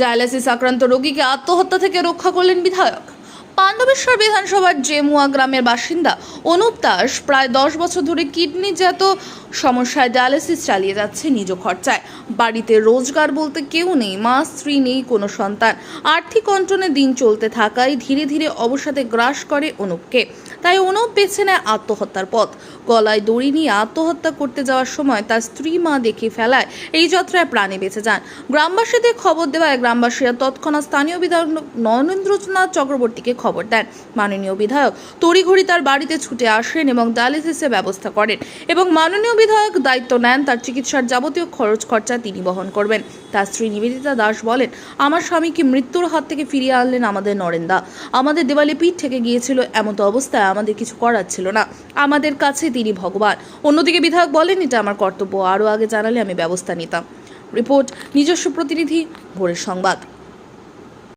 Dialysis আক্রান্ত রোগীকে আত্মহত্যা থেকে রক্ষা করলেন বিধায়ক। পাণ্ডবেশ্বর বিধানসভার জেমুয়া গ্রামের বাসিন্দা অনুপ দাস প্রায় দশ বছর ধরে কিডনিজাত সমস্যায় ডায়ালিসিস চালিয়ে যাচ্ছে নিজ খরচায়। বাড়িতে রোজগার বলতে কেউ নেই, মা, স্ত্রী নেই, কোনো সন্তান। আর্থিক অন্টনে দিন চলতে থাকায় ধীরে ধীরে অবসাদে গ্রাস করে অনুপকে। তাই অনুপ বেছে নেয় আত্মহত্যার পথ। গলায় দড়ি নিয়ে আত্মহত্যা করতে যাওয়ার সময় তার স্ত্রী মা দেখে ফেলায় এই যাত্রায় প্রাণে বেঁচে যান। গ্রামবাসীদের খবর দেওয়ায় গ্রামবাসীরা তৎক্ষণাৎ স্থানীয় বিধায়ক নরেন্দ্রনাথ চক্রবর্তীকে খবর দেন। মাননীয় বিধায়ক তড়িঘড়ি তার বাড়িতে ছুটে আসেন এবং ডায়ালিসিসের ব্যবস্থা করেন এবং মাননীয় বিধায়ক দায়িত্ব নেন তার চিকিৎসার যাবতীয় খরচ খরচা তিনি বহন করবেন। তার স্ত্রী নিবেদিতা দাস বলেন, আমার স্বামীকে মৃত্যুর হাত থেকে ফিরিয়ে আনলেন আমাদের নরেন্দা? আমাদের দেওয়ালে পিঠ থেকে গিয়েছিল, এমন তো অবস্থায় আমাদের কিছু করার ছিল না। আমাদের কাছে তিনি ভগবান। অন্যদিকে বিধায়ক বলেন, এটা আমার কর্তব্য। আরও আগে জানালে আমি ব্যবস্থা নিতাম। রিপোর্ট, নিজস্ব প্রতিনিধি, ভোরের সংবাদ।